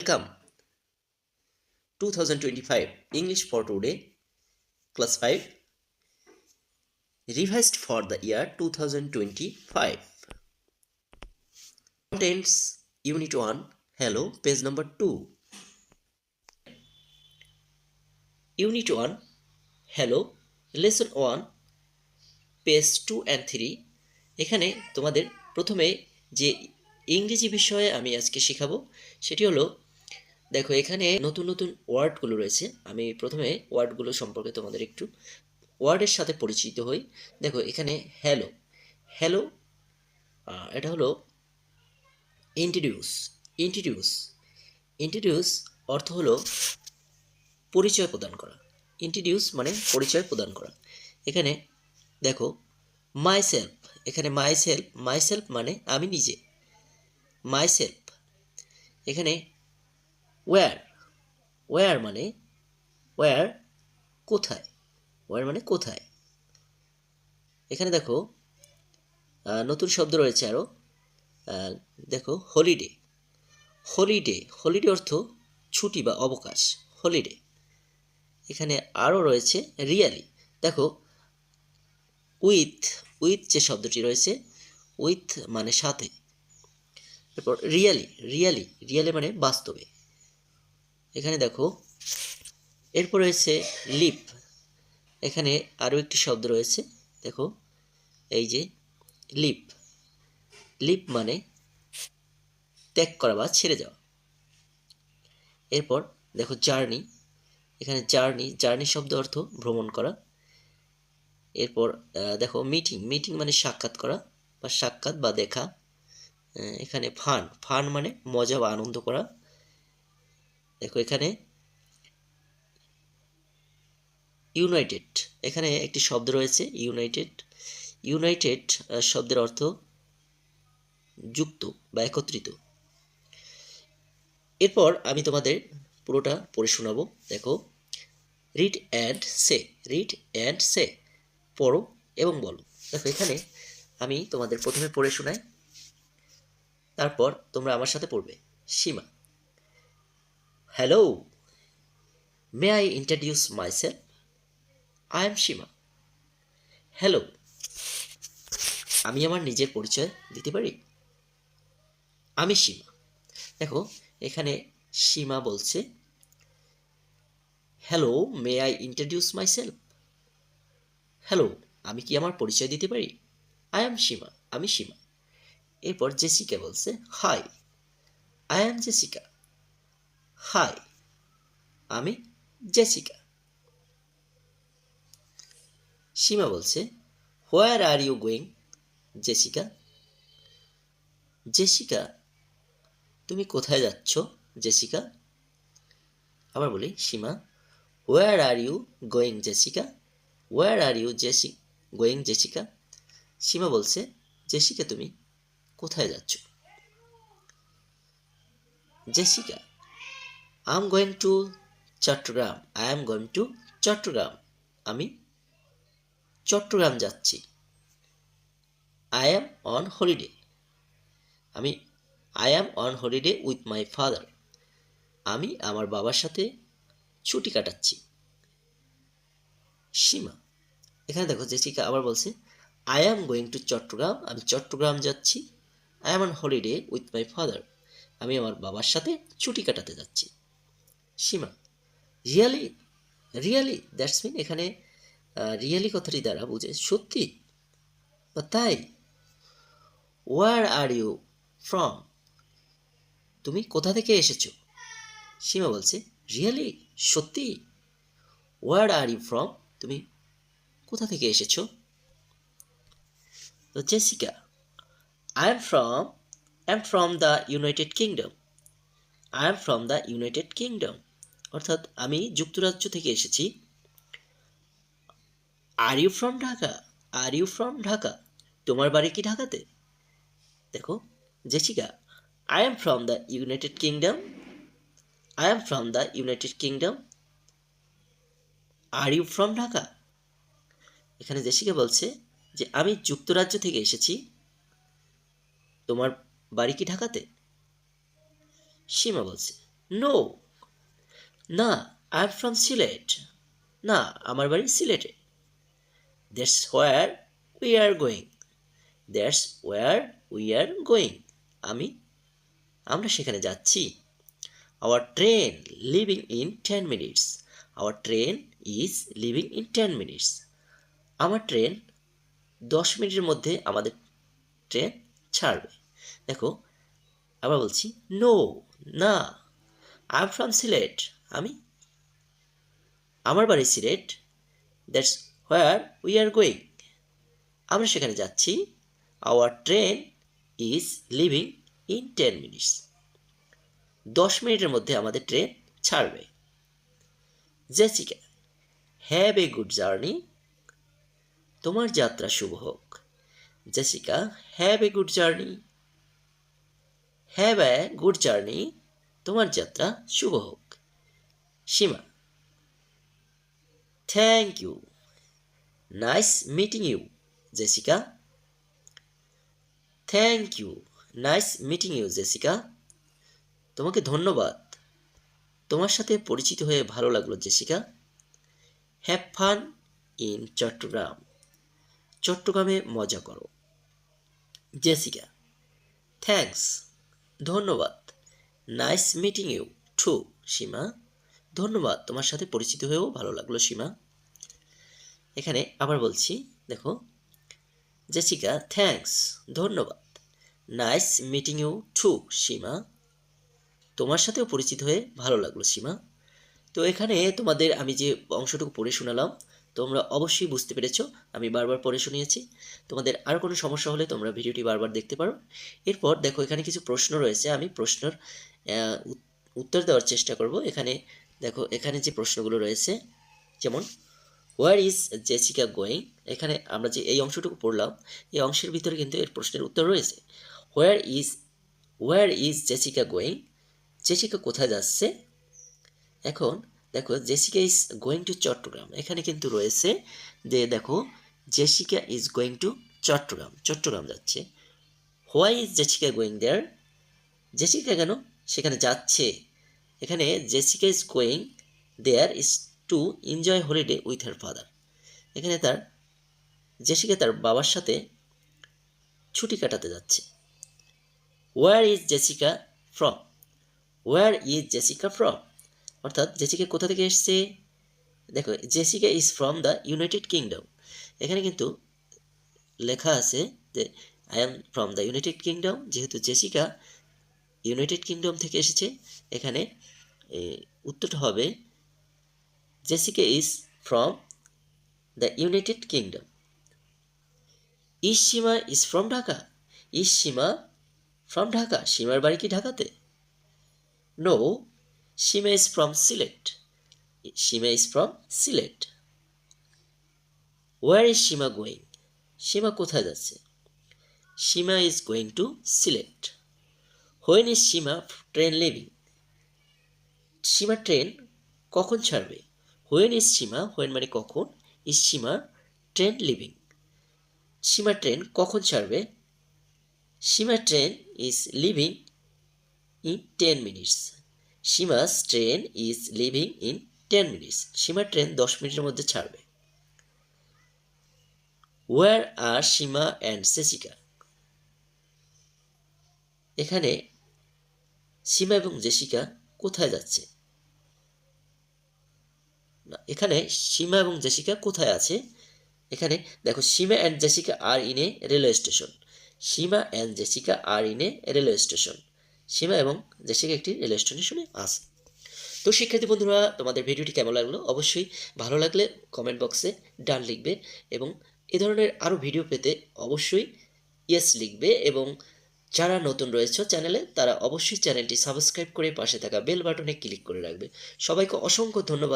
Welcome 2025 English for today class 5 revised for the year 2025 contents unit 1 hello page number 2 unit 1 hello lesson 1 page two and three এখানে তোমাদের প্রথমে যে ইংরেজি বিষয়ে আমি আজকে শেখাবো সেটি হলো দেখো, এখানে নতুন নতুন ওয়ার্ডগুলো রয়েছে। আমি প্রথমে ওয়ার্ডগুলো সম্পর্কে তোমাদের একটু ওয়ার্ডের সাথে পরিচিত হই। দেখো, এখানে হ্যালো হ্যালো এটা হলো ইন্ট্রোডিউস ইন্ট্রোডিউস ইন্ট্রোডিউস অর্থ হলো পরিচয় প্রদান করা। ইন্ট্রোডিউস মানে পরিচয় প্রদান করা। এখানে দেখো মাই সেলফ এখানে মাই সেলফ মাই সেলফ মানে আমি নিজে। মাই সেলফ এখানে ওয়্যার ওয়্যার মানে? ওয়্যার কোথায়? ওয়্যার মানে কোথায়? এখানে দেখো নতুন শব্দ রয়েছে আরও দেখো হলিডে হলিডে হলিডে অর্থ ছুটি বা অবকাশ হলিডে এখানে আরও রয়েছে রিয়ালি দেখো উইথ উইথ যে শব্দটি রয়েছে উইথ মানে সাথে। তারপর রিয়ালি রিয়ালি রিয়ালি মানে বাস্তবে। এখানে দেখো। এরপর রয়েছে লিপ। এখানে আরও একটি শব্দ রয়েছে। দেখো, এই যে লিপ। লিপ মানে ত্যাগ করা বা ছেড়ে যাওয়া। এরপর দেখো জার্নি। এখানে জার্নি জার্নি শব্দ অর্থ ভ্রমণ করা। এরপর দেখো মিটিং। মিটিং মানে সাক্ষাৎ করা বা সাক্ষাৎ বা দেখা। এখানে ফান। ফান মানে মজা বা আনন্দ করা। দেখো এখানে ইউনাইটেড এখানে একটি শব্দ রয়েছে ইউনাইটেড ইউনাইটেড শব্দের অর্থ যুক্ত বা একত্রিত। এরপর আমি তোমাদের পুরোটা পড়ে শোনাবো। দেখো read and say read and say পড়ো এবং বলো। দেখো, এখানে আমি তোমাদের প্রথমে পড়ে শোনাই, তারপর তোমরা আমার সাথে পড়বে। Seema. May I introduce my self I am Seema hello আমি আমার নিজের পরিচয় দিতে পারি? আমি সীমা দেখো, এখানে সীমা বলছে hello may I introduce my self hello আমি কি আমার পরিচয় দিতে পারি? আই এম সীমা আমি সীমা এরপর জেসিকা বলছে hi I am Jessica hi আমি জেসিকা সীমা বলছে where are you going Jessica Jessica তুমি কোথায় যাচ্ছ জেসিকা আবার বলি, Seema where are you going Jessica where are you Jessie going Jessica Seema বলছে জেসিকা তুমি কোথায় যাচ্ছ? Jessica I am going to Chittagong I am going to Chittagong আমি চট্টগ্রাম যাচ্ছি। আই অ্যাম অন হলিডে আমি I am on holiday with my father আমি আমার বাবার সাথে ছুটি কাটাচ্ছি। সীমা, এখানে দেখো জেসিকা আবার বলছে I am going to Chittagong আমি চট্টগ্রাম যাচ্ছি। I am on holiday with my father আমি আমার বাবার সাথে ছুটি কাটাতে যাচ্ছি। সীমা। রিয়ালি রিয়ালি দ্যাটস মিন এখানে রিয়ালি কথাটি দ্বারা বুঝে, সত্যি? বা তাই? ওয়ার আর ইউ ফ্রম তুমি কোথা থেকে এসেছ? সীমা বলছে রিয়ালি সত্যি? ওয়ার আর ইউ ফ্রম তুমি কোথা থেকে এসেছ? তো Jessica I am from I am from the United Kingdom I am from the United Kingdom অর্থাৎ আমি যুক্তরাজ্য থেকে এসেছি। Are you from Dhaka? Are you from Dhaka? তোমার বাড়ি কি ঢাকাতে? দেখো, Jessica I am from the United Kingdom I am from the United Kingdom are you from Dhaka? এখানে জেসিকা বলছে যে, আমি যুক্তরাজ্য থেকে এসেছি। তোমার বাড়ি কি ঢাকাতে? সীমা বলছে নো না আই এম ফ্রম সিলেট না, আমার বাড়ি সিলেটে that's where we are going that's where we are going আমি, আমরা সেখানে যাচ্ছি। Our train leaving in ten minutes our train is leaving in ten minutes আমার ট্রেন দশ মিনিটের মধ্যে আমাদের ট্রেন ছাড়বে। দেখো, আবার বলছি নো না আই এম ফ্রম সিলেট আমি? আমার বাড়ি Sylhet. That's where we are going আমরা সেখানে যাচ্ছি। Our train is leaving in ten minutes দশ মিনিটের মধ্যে আমাদের ট্রেন ছাড়বে। Jessica have a good journey তোমার যাত্রা শুভ হোক। Jessica have a good journey have a good journey তোমার যাত্রা শুভ হোক। Seema thank you nice meeting you Jessica thank you nice meeting you Jessica তোমাকে ধন্যবাদ। তোমার সাথে পরিচিত হয়ে ভালো লাগল Jessica have fun in Chittagong চট্টগ্রামে মজা করো। জেসিকা থ্যাঙ্কস ধন্যবাদ। Nice meeting you too Seema ধন্যবাদ। তোমার সাথে পরিচিত হয়েও ভালো লাগল, সীমা। এখানে আবার বলছি, দেখো, জেসিকা থ্যাঙ্কস ধন্যবাদ। Nice meeting you too Seema. তোমার সাথেও পরিচিত হয়ে ভালো লাগল, সীমা। তো এখানে তোমাদের আমি যে অংশটুকু পড়ে শোনালাম, তোমরা অবশ্যই বুঝতে পেরেছ, আমি বারবার পড়ে শুনিয়েছি। তোমাদের আর কোনো সমস্যা হলে তোমরা ভিডিওটি বারবার দেখতে পারো। এরপর দেখো, এখানে কিছু প্রশ্ন রয়েছে, আমি প্রশ্নের উত্তর দেওয়ার চেষ্টা করব। এখানে দেখো, এখানে যে প্রশ্নগুলো রয়েছে, যেমন হোয়ার ইজ জেসিকা গোয়িং এখানে আমরা যে এই অংশটুকু পড়লাম, এই অংশের ভিতরে কিন্তু এর প্রশ্নের উত্তর রয়েছে। Where is where is Jessica going Jessica কোথায় যাচ্ছে? এখন, দেখো Jessica is going to Chittagong এখানে কিন্তু রয়েছে যে, দেখো Jessica is going to Chittagong Chittagong যাচ্ছে। Why is Jessica going there Jessica কেন সেখানে যাচ্ছে? এখানে Jessica is going there is to enjoy holiday with her father. এখানে তার, জেসিকা তার বাবার সাথে ছুটি কাটাতে যাচ্ছে। Where is Jessica from where is Jessica from অর্থাৎ জেসিকা কোথা থেকে এসছে? দেখো, Jessica is from the United Kingdom এখানে কিন্তু লেখা আছে যে I am from the United Kingdom যেহেতু জেসিকা ইউনাইটেড কিংডম থেকে এসেছে। এখানে উত্তরটা হবে, Jessica is from the United Kingdom. Is Seema is from Dhaka. Is Seema from Dhaka. সীমার বাড়ি কি ঢাকাতে? No, Seema is from Sylhet. Seema is from Sylhet. Where is Seema going Seema কোথায় যাচ্ছে? Seema is going to Sylhet. When is Seema train leaving Seema train কখন ছাড়বে? When is Seema, when মানে কখন? Is Seema train leaving. Seema train কখন ছাড়বে? Seema train is leaving in ten minutes. Seema's train is leaving in ten minutes. Seema train দশ মিনিটের মধ্যে ছাড়বে। Where are Seema and Jessica এখানে সীমা এবং জেসিকা কোথায় যাচ্ছে? না, এখানে সীমা এবং জেসিকা কোথায় আছে? এখানে দেখো, Seema and Jessica are in a railway station Seema and Jessica are in a railway station Seema এবং জেসিকা একটি রেলওয়ে স্টেশনে আছে। তো শিক্ষার্থী বন্ধুরা, তোমাদের ভিডিওটি কেমন লাগল? অবশ্যই ভালো লাগলে কমেন্ট বক্সে ডান লিখবে এবং এ ধরনের আরও ভিডিও পেতে অবশ্যই ইয়েস লিখবে এবং যারা নতুন রয়েছে চ্যানেলে, তারা অবশ্যই চ্যানেলটি সাবস্ক্রাইব করে পাশে থাকা বেল বাটনে ক্লিক করে রাখবে। সবাইকে অসংখ্য ধন্যবাদ।